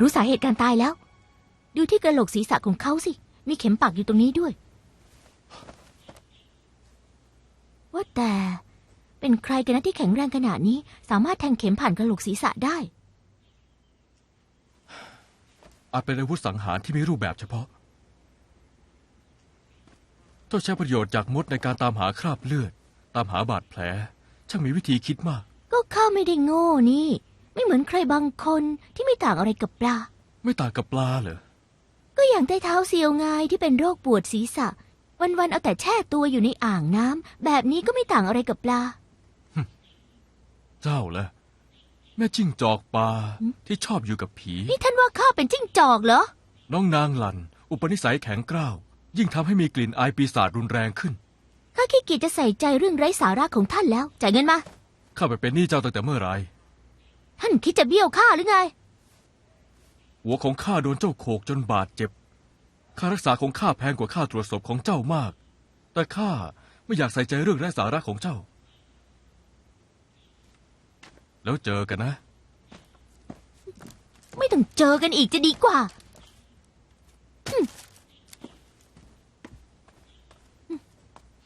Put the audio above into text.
รู้สาเหตุการตายแล้ว ดูที่กระโหลกศีรษะของเขาสิ มีเข็มปักอยู่ตรงนี้ด้วย ว่าแต่เป็นใครกันนะที่แข็งแรงขนาดนี้ สามารถแทงเข็มผ่านกระโหลกศีรษะได้ อาจเป็นอาวุธสังหารที่มีรูปแบบเฉพาะเจ้าใช้ประโยชน์จากมดในการตามหาคราบเลือด ตามหาบาดแผล ช่างมีวิธีคิดมาก ก็ข้าไม่ได้โง่นี่ ไม่เหมือนใครบางคนที่ไม่ต่างอะไรกับปลา ไม่ต่างกับปลาเหรอ ก็อย่างใต้เท้าเซียวไงที่เป็นโรคปวดศีรษะ วันๆเอาแต่แช่ตัวอยู่ในอ่างน้ำแบบนี้ก็ไม่ต่างอะไรกับปลา เจ้าล่ะแม่จิ้งจอกปลาหืมที่ชอบอยู่กับผี นี่ท่านว่าข้าเป็นจิ้งจอกเหรอ น้องนางหลัน อุปนิสัยแข็งกร้าว ยิ่งทำให้มีกลิ่นอายปีศาจรุนแรงขึ้น ข้าขี้เกียจจะใส่ใจเรื่องไร้สาระของท่านแล้ว จ่ายเงินมา ข้าไปเป็นหนี้เจ้าตั้งแต่เมื่อไหร ท่านคิดจะเบี้ยวข้าหรือไง หัวของข้าโดนเจ้าโขกจนบาดเจ็บ ค่ารักษาของข้าแพงกว่าค่าตรวจศพของเจ้ามาก แต่ข้าไม่อยากใส่ใจเรื่องไร้สาระของเจ้า แล้วเจอกันนะ ไม่ต้องเจอกันอีกจะดีกว่าหึ